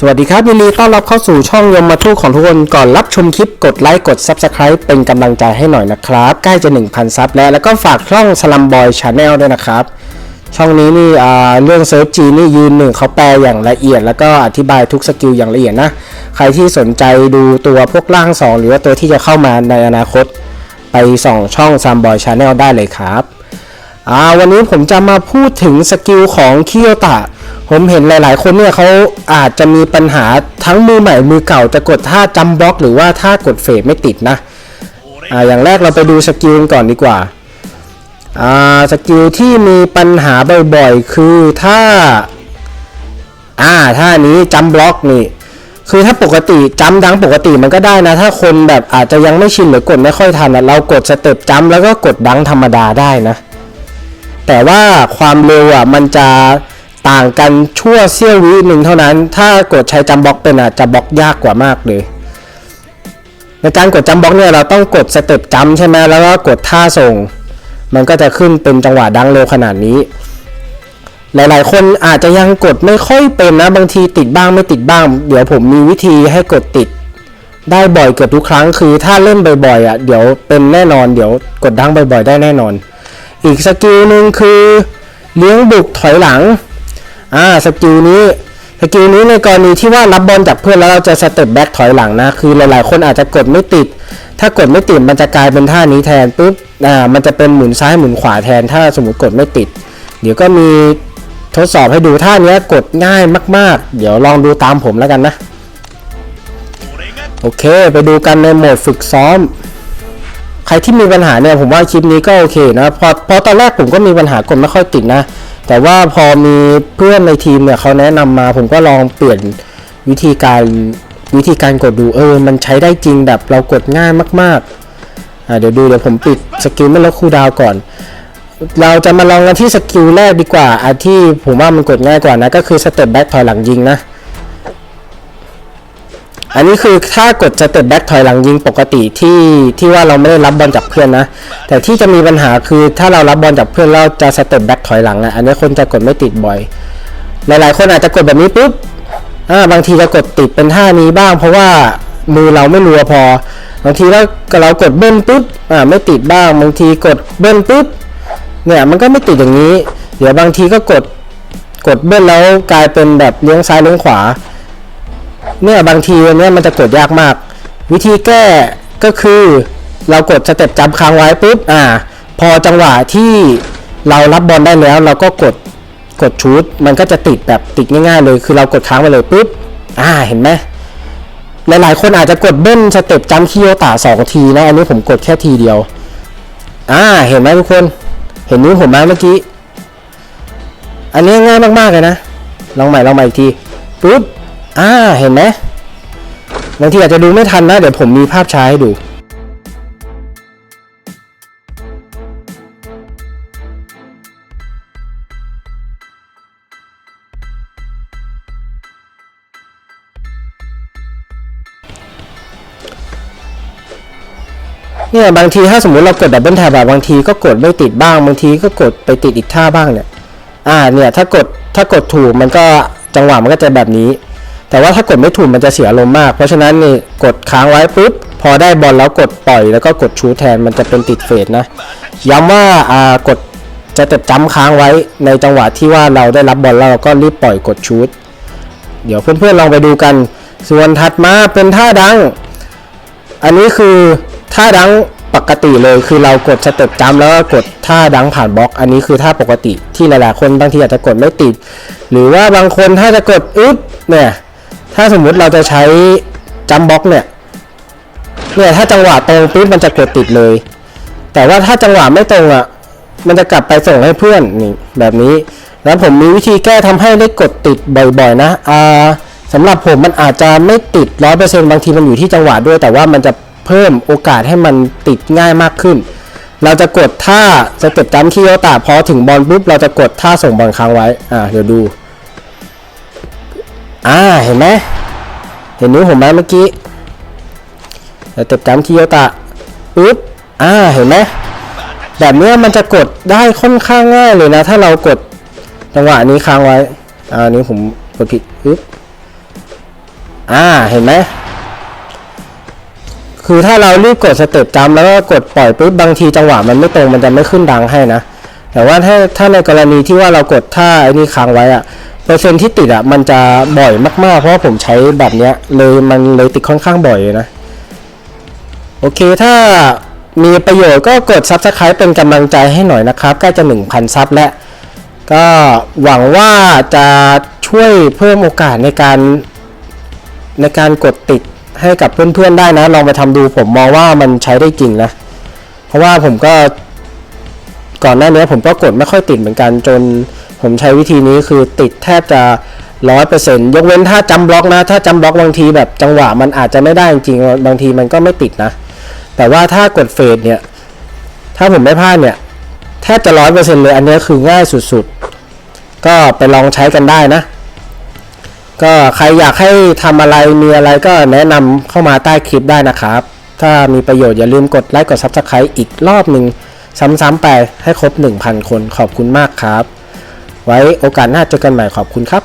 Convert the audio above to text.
สวัสดีครับยินดีต้อนรับเข้าสู่ช่องยมมาทูของทุกคนก่อนรับชมคลิปกดไลค์กด Subscribe เป็นกำลังใจให้หน่อยนะครับ ใกล้จะ 1,000 ซับแล้วแล้วก็ฝากช่องสลัมบอยชาแนลด้วยนะครับ ช่องนี้นี่เรื่องเซิร์ฟจีนี่ยืนหนึ่งเขาแปลอย่างละเอียด แล้วก็อธิบายทุกสกิลอย่างละเอียดนะ ใครที่สนใจดูตัวพวกร่าง 2 หรือว่าตัวที่จะเข้ามาในอนาคต ไปส่องช่องซัมบอยชาแนลได้เลยครับวันนี้ผมจะมาพูดถึงสกิลของคิโยตะ ผมเห็นหลาย ๆ คนเนี่ยเขาอาจจะมีปัญหาทั้งมือใหม่มือเก่าจะกดท่าจำบล็อก หรือว่าท่ากดเฟดไม่ติดนะอ่าอย่างแรกเราไปดูสกิลก่อนดีกว่าอ่าสกิลที่มีปัญหาบ่อย ๆ คือถ้าอ่าท่านี้จำบล็อกนี่คือถ้าปกติจำดังปกติมันก็ได้นะ ถ้าคนแบบอาจจะยังไม่ชินหรือกดไม่ค่อยทันอะเรากดสเต็ปจำแล้วก็กดดังธรรมดาได้นะ แต่ว่าความเร็วอะมันจะ ต่างกันชั่วเสี้ยววิหนึ่งเท่านั้น ถ้ากดใช้จำบล็อกเป็นอะจะบล็อกยากกว่ามากเลย ในการกดจำบล็อกเนี่ยเราต้องกดสเต็ปจำใช่ไหมแล้วก็กดท่าส่ง มันก็จะขึ้นเป็นจังหวะดังเร็วขนาดนี้ หลายๆ คนอาจจะยังกดไม่ค่อยเป็นนะบางทีติดบ้างไม่ติดบ้าง เดี๋ยวผมมีวิธีให้กดติด ได้บ่อยเกือบทุกครั้งคือถ้าเล่นบ่อยๆอะเดี๋ยวเป็นแน่นอนเดี๋ยวกดดังบ่อยๆ ได้แน่นอน อีกสกิลหนึ่งคือเลี้ยงบุกถอยหลัง อ่าสกิลนี้สกิลนี้ในกรณีที่ว่ารับบอลจากเพื่อนแล้วเราจะสเต็ปแบ็กถอยหลังนะ คือหลายๆ คนอาจจะกดไม่ติด ถ้ากดไม่ติดมันจะกลายเป็นท่านี้แทนปุ๊บอ่ามันจะเป็นหมุนซ้ายหมุนขวาแทนถ้าสมมติกดไม่ติด เดี๋ยวก็มีทดสอบให้ดูท่านี้กดง่ายมาก ๆ เดี๋ยวลองดูตามผมแล้วกันนะ โอเค ไปดูกันในโหมดฝึกซ้อม ใครที่มีปัญหาเนี่ยผมว่าคลิปนี้ก็โอเคนะเพอพอตอนแรกผมก็มีปัญหากดไม่ค่อยติดนะ แต่ว่าพอมีเพื่อนในทีมเนี่ยเขาแนะนำมาผมก็ลองเปลี่ยนวิธีการวิธีการกดดูเออ มันใช้ได้จริงแบบเรากดง่ายมากๆอ่าเดี๋ยวดูเดี๋ยวผมปิดสกิลไม่ลดคูดาวก่อน เราจะมาลองกันที่สกิลแรกดีกว่าอันที่ผมว่ามันกดง่ายกว่านะก็คือสเต็ปแบ็คถอยหลังยิงนะ อันนี้คือถ้ากดสเต็ปแบ็คถอยหลังยิงปกติที่ที่ว่าเราไม่ได้รับบอลจากเพื่อนนะ แต่ที่จะมีปัญหาคือถ้าเรารับบอลจากเพื่อนเราจะสเต็ปแบ็คถอยหลังอะอันนี้คนจะกดไม่ติดบ่อย หลายๆ คนอาจจะกดแบบนี้ปุ๊บอ่าบางทีจะกดติดเป็นท่านี้บ้าง เพราะว่ามือเราไม่รัวพอ บางทีเราเรากดเบิ้ลปุ๊บอ่าไม่ติดบ้างบางทีกดเบิ้ลปุ๊บเนี่ยมันก็ไม่ติดอย่างนี้ เดี๋ยวบางทีก็กดกดเบิ้ลแล้วกลายเป็นแบบเลี้ยงซ้ายเลี้ยงขวา เนี่ยบางทีอันเนี้ยมันจะกดยากมาก วิธีแก้ก็คือเรากดสเต็ปจำค้างไว้ปุ๊บอ่า พอจังหวะที่เรารับบอลได้แล้ว เราก็กดกดชูดมันก็จะติดแบบติดง่ายๆเลยคือเรากดค้างไปเลยปุ๊บอ่าเห็นไหมหลายๆคนอาจจะกดเบิ้ลสเต็ปจำคิโยตะสองทีนะอันนี้ผมกดแค่ทีเดียวอ่าเห็นไหมทุกคน เห็นนิ้วผมไหมเมื่อกี้ อันนี้ง่ายมากๆเลยนะลองใหม่ลองใหม่อีกทีปุ๊บ อ่าเห็นไหมบางทีอาจจะดูไม่ทันนะ เดี๋ยวผมมีภาพช้าให้ดูเนี่ยบางทีถ้าสมมุติเรากดดับเบิลแท็บอะบางทีก็กดไม่ติดบ้างบางทีก็กดไปติดอีกท่าบ้างเนี่ย อ่าเนี่ยถ้ากดถ้ากดถูกมันก็จังหวะมันก็จะแบบนี้ แต่ว่าถ้ากดไม่ถูกมันจะเสียอารมณ์มาก เพราะฉะนั้นนี่กดค้างไว้ปุ๊บพอได้บอลแล้วกดปล่อยแล้วก็กดชูแทนมันจะเป็นติดเฟดนะ ย้ำว่าอ่ากดจะเต็บจำค้างไว้ในจังหวะที่ว่าเราได้รับบอลแล้วเราก็รีบปล่อยกดชูดเดี๋ยวเพื่อนๆลองไปดูกัน ส่วนถัดมาเป็นท่าดัง อันนี้คือท่าดังปกติเลยคือเรากดสเต็ปจำแล้วก็กดท่าดังผ่านบล็อก อันนี้คือท่าปกติที่หลายๆคนบางทีอาจจะกดไม่ติด หรือว่าบางคนถ้าจะกดอึ๊บเนี่ย ถ้าสมมุติเราจะใช้จำบล็อกเนี่ยเนี่ยถ้าจังหวะตรงปุ๊บมันจะกดติดเลย แต่ว่าถ้าจังหวะไม่ตรงอะ มันจะกลับไปส่งให้เพื่อนนี่แบบนี้ แล้วผมมีวิธีแก้ทำให้ได้กดติดบ่อยๆนะอ่าสำหรับผมมันอาจจะไม่ติดร้อยเปอร์เซ็นต์บางทีมันอยู่ที่จังหวะด้วย แต่ว่ามันจะเพิ่มโอกาสให้มันติดง่ายมากขึ้น เราจะกดท่าสเต็ปจัมป์คิโยตะพอถึงบอลปุ๊บเราจะกดท่าส่งบอลค้างไว้ อ่าเดี๋ยวดู อ่าเห็นไหมเห็นนิ้วผมไหมเมื่อกี้สเต็ปจัมคิโยตะปุ๊บอ่าเห็นไหมแบบเนี้ยมันจะกดได้ค่อนข้างง่ายเลยนะ ถ้าเรากดจังหวะนี้ค้างไว้อ่าอันนี้ผมกดผิดปึ๊บอ่าเห็นไหมคือถ้าเรารีบกดสเต็ปจำแล้วก็กดปล่อยปุ๊บบางทีจังหวะมันไม่ตรงมันจะไม่ขึ้นดังให้นะ แต่ว่าถ้าถ้าในกรณีที่ว่าเรากดท่าไอ้นี่ค้างไว้อะ เปอร์เซ็นที่ติดอะมันจะบ่อยมากๆ เพราะว่าผมใช้แบบเนี้ยเลยมันเลยติดค่อนข้างบ่อยเลยนะ โอเคถ้ามีประโยชน์ก็กด Subscribe เป็นกำลังใจให้หน่อยนะครับ ใกล้จะ 1,000 ซับแล้ว ก็หวังว่าจะช่วยเพิ่มโอกาสในการในการกดติดให้กับเพื่อนๆได้นะ ลองไปทำดูผมมองว่ามันใช้ได้จริงนะ เพราะว่าผมก็ก่อนหน้านี้ผมก็กดไม่ค่อยติดเหมือนกันจน ผมใช้วิธีนี้คือติดแทบจะร้อยเปอร์เซ็นต์ยกเว้นถ้าจำบล็อกนะ ถ้าจำบล็อกบางทีแบบจังหวะมันอาจจะไม่ได้จริงบางทีมันก็ไม่ติดนะ แต่ว่าถ้ากดเฟดเนี่ย ถ้าผมไม่พลาดเนี่ย แทบจะร้อยเปอร์เซ็นต์เลย อันนี้คือง่ายสุดๆ ก็ไปลองใช้กันได้นะ ก็ใครอยากให้ทำอะไรมีอะไรก็แนะนำเข้ามาใต้คลิปได้นะครับ ถ้ามีประโยชน์อย่าลืมกดไลค์กด Subscribe อีกรอบหนึ่งซ้ำๆไปให้ครบ 1,000 คนขอบคุณมากครับ ไว้โอกาสหน้าเจอกันใหม่ขอบคุณครับ